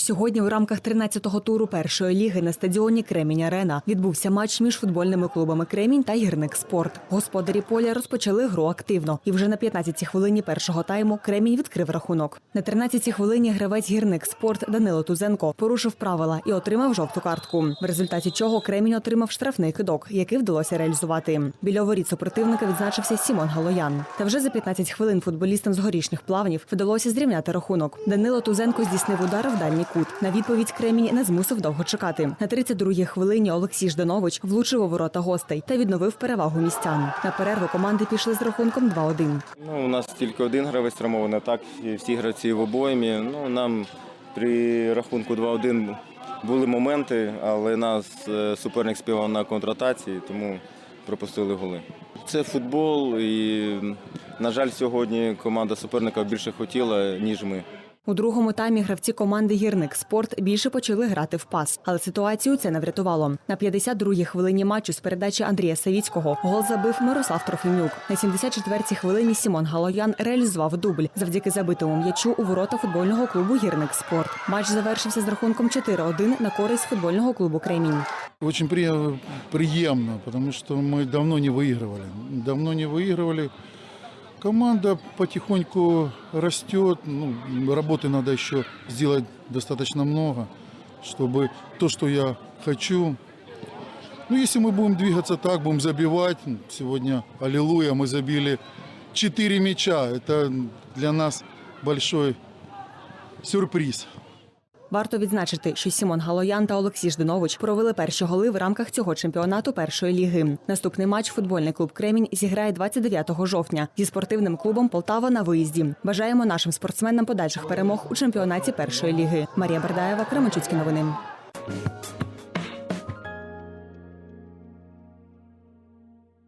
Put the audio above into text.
Сьогодні у рамках 13-го туру першої ліги на стадіоні Кремінь Арена відбувся матч між футбольними клубами Кремінь та Гірник Спорт. Господарі поля розпочали гру активно, і вже на 15-й хвилині першого тайму Кремінь відкрив рахунок. На 13-й хвилині гравець Гірник Спорт Данило Тузенко порушив правила і отримав жовту картку. В результаті чого Кремінь отримав штрафний кидок, який вдалося реалізувати. Біля воріт супротивника відзначився Сімон Галоян. Та вже за 15 хвилин футболістам з горішніх плавнів вдалося зрівняти рахунок. Данило Тузенко здійснив удар в дальній кут. На відповідь Кремінь не змусив довго чекати. На 32-й хвилині Олексій Жданович влучив у ворота гостей та відновив перевагу містян. На перерву команди пішли з рахунком 2-1. Ну, у нас тільки один гравець травмований, так і всі гравці в обоймі. Ну, нам при рахунку 2-1 були моменти, але нас е, суперник співав на контратації, тому пропустили голи. Це футбол, і, на жаль, сьогодні команда суперника більше хотіла, ніж ми. У другому таймі гравці команди Гірник Спорт більше почали грати в пас, але ситуацію це не врятувало. На 52-й хвилині матчу з передачі Андрія Савіцького гол забив Мирослав Трофимюк. На 74-й хвилині Сімон Галоян реалізував дубль завдяки забитому м'ячу у ворота футбольного клубу Гірник Спорт. Матч завершився з рахунком 4-1 на користь футбольного клубу Кремінь. Очень при- приемно, потому что мы давно не выигрывали. Давно не выигрывали. Команда потихоньку растет. Ну, работы надо еще сделать достаточно много, чтобы то, что я хочу. Ну, если мы будем двигаться так, будем забивать. Сегодня, аллилуйя, мы забили 4 мяча. Это для нас большой сюрприз. Варто відзначити, що Сімон Галоян та Олексій Ждинович провели перші голи в рамках цього чемпіонату першої ліги. Наступний матч футбольний клуб Кремінь зіграє 29 жовтня зі спортивним клубом Полтава на виїзді. Бажаємо нашим спортсменам подальших перемог у чемпіонаті першої ліги. Марія Бердаєва, Кременчуцькі новини.